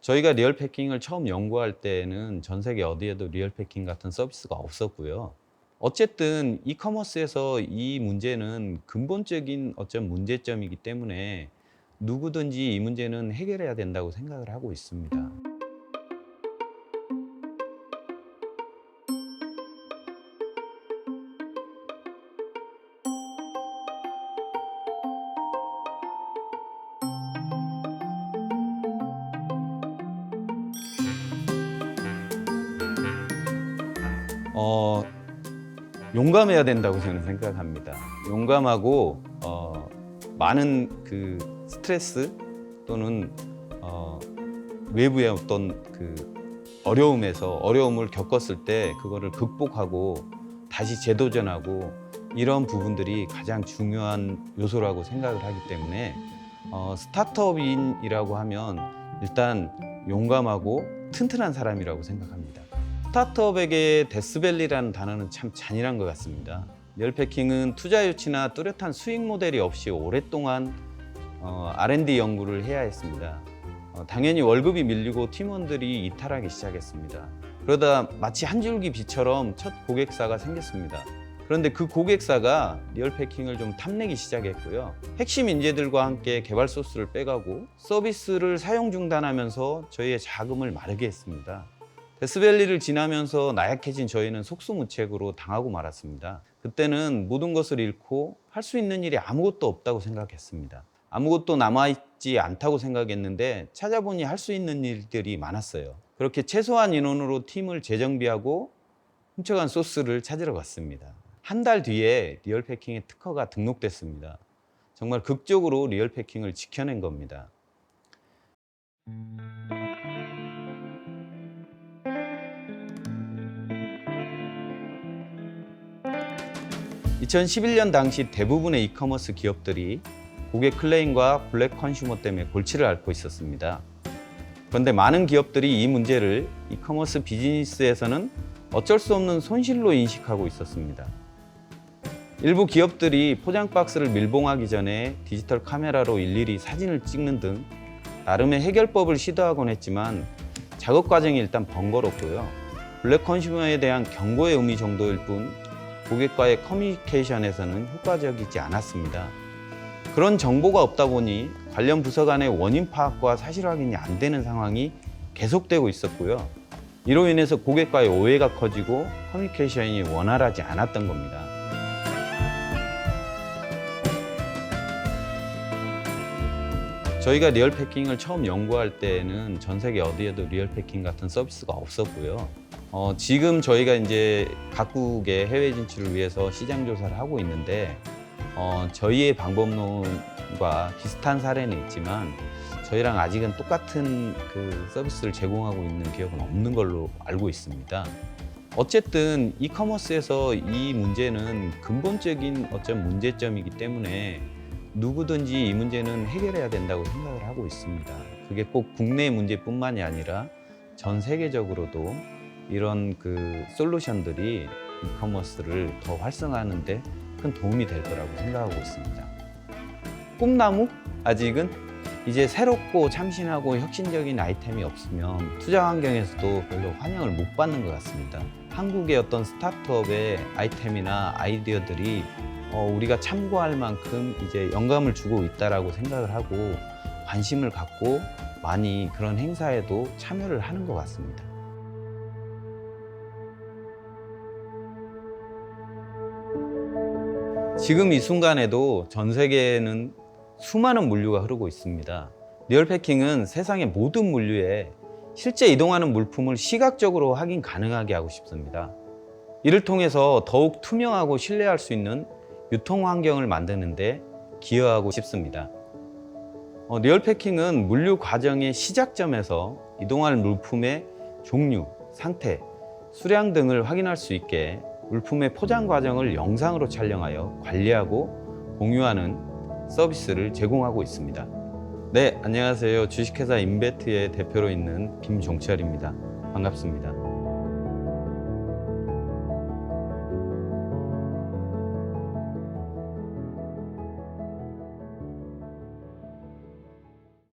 저희가 리얼 패킹을 처음 연구할 때는 전 세계 어디에도 리얼 패킹 같은 서비스가 없었고요. 어쨌든 이커머스에서 이 문제는 근본적인 어떤 문제점이기 때문에 누구든지 이 문제는 해결해야 된다고 생각을 하고 있습니다. 어, 용감해야 된다고 저는 생각합니다. 용감하고 어, 많은 그 스트레스 또는 어, 외부의 어떤 그 어려움에서 어려움을 겪었을 때 그거를 극복하고 다시 재도전하고 이런 부분들이 가장 중요한 요소라고 생각을 하기 때문에 어, 스타트업인이라고 하면 일단 용감하고 튼튼한 사람이라고 생각합니다. 스타트업에게 데스밸리라는 단어는 참 잔인한 것 같습니다. 리얼패킹은 투자 유치나 뚜렷한 수익 모델이 없이 오랫동안 어, R&D 연구를 해야 했습니다. 어, 당연히 월급이 밀리고 팀원들이 이탈하기 시작했습니다. 그러다 마치 한 줄기 비처럼 첫 고객사가 생겼습니다. 그런데 그 고객사가 리얼패킹을 좀 탐내기 시작했고요. 핵심 인재들과 함께 개발 소스를 빼가고 서비스를 사용 중단하면서 저희의 자금을 마르게 했습니다. 데스밸리를 지나면서 나약해진 저희는 속수무책으로 당하고 말았습니다. 그때는 모든 것을 잃고 할 수 있는 일이 아무것도 없다고 생각했습니다. 아무것도 남아있지 않다고 생각했는데 찾아보니 할 수 있는 일들이 많았어요. 그렇게 최소한 인원으로 팀을 재정비하고 훔쳐간 소스를 찾으러 갔습니다. 한 달 뒤에 리얼패킹의 특허가 등록됐습니다. 정말 극적으로 리얼패킹을 지켜낸 겁니다. 2011년 당시 대부분의 이커머스 기업들이 고객 클레임과 블랙 컨슈머 때문에 골치를 앓고 있었습니다. 그런데 많은 기업들이 이 문제를 이커머스 비즈니스에서는 어쩔 수 없는 손실로 인식하고 있었습니다. 일부 기업들이 포장 박스를 밀봉하기 전에 디지털 카메라로 일일이 사진을 찍는 등 나름의 해결법을 시도하곤 했지만 작업 과정이 일단 번거롭고요. 블랙 컨슈머에 대한 경고의 의미 정도일 뿐 고객과의 커뮤니케이션에서는 효과적이지 않았습니다. 그런 정보가 없다 보니 관련 부서 간의 원인 파악과 사실 확인이 안 되는 상황이 계속되고 있었고요. 이로 인해서 고객과의 오해가 커지고 커뮤니케이션이 원활하지 않았던 겁니다. 저희가 리얼 패킹을 처음 연구할 때는 전 세계 어디에도 리얼 패킹 같은 서비스가 없었고요. 어, 지금 저희가 이제 각국의 해외 진출을 위해서 시장 조사를 하고 있는데 어, 저희의 방법론과 비슷한 사례는 있지만 저희랑 아직은 똑같은 그 서비스를 제공하고 있는 기업은 없는 걸로 알고 있습니다. 어쨌든 이커머스에서 이 문제는 근본적인 어떤 문제점이기 때문에 누구든지 이 문제는 해결해야 된다고 생각을 하고 있습니다. 그게 꼭 국내 문제뿐만이 아니라 전 세계적으로도 이런 그 솔루션들이 이커머스를 더 활성화하는 데 큰 도움이 될 거라고 생각하고 있습니다. 꿈나무? 아직은 이제 새롭고 참신하고 혁신적인 아이템이 없으면 투자 환경에서도 별로 환영을 못 받는 것 같습니다. 한국의 어떤 스타트업의 아이템이나 아이디어들이 어, 우리가 참고할 만큼 이제 영감을 주고 있다라고 생각을 하고 관심을 갖고 많이 그런 행사에도 참여를 하는 것 같습니다. 지금 이 순간에도 전 세계에는 수많은 물류가 흐르고 있습니다. 리얼패킹은 세상의 모든 물류에 실제 이동하는 물품을 시각적으로 확인 가능하게 하고 싶습니다. 이를 통해서 더욱 투명하고 신뢰할 수 있는 유통 환경을 만드는데 기여하고 싶습니다. 어, 리얼패킹은 물류 과정의 시작점에서 이동할 물품의 종류, 상태, 수량 등을 확인할 수 있게 물품의 포장 과정을 영상으로 촬영하여 관리하고 공유하는 서비스를 제공하고 있습니다. 네, 안녕하세요. 주식회사 인베트의 대표로 있는 김종철입니다. 반갑습니다.